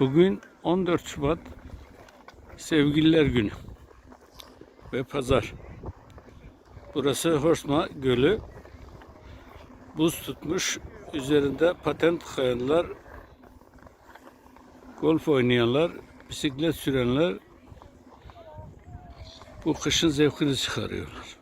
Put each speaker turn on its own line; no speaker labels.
Bugün 14 Şubat Sevgililer Günü ve pazar. Burası Horsma Gölü. Buz tutmuş. Üzerinde patent kayanlar, golf oynayanlar, bisiklet sürenler bu kışın zevkini çıkarıyorlar.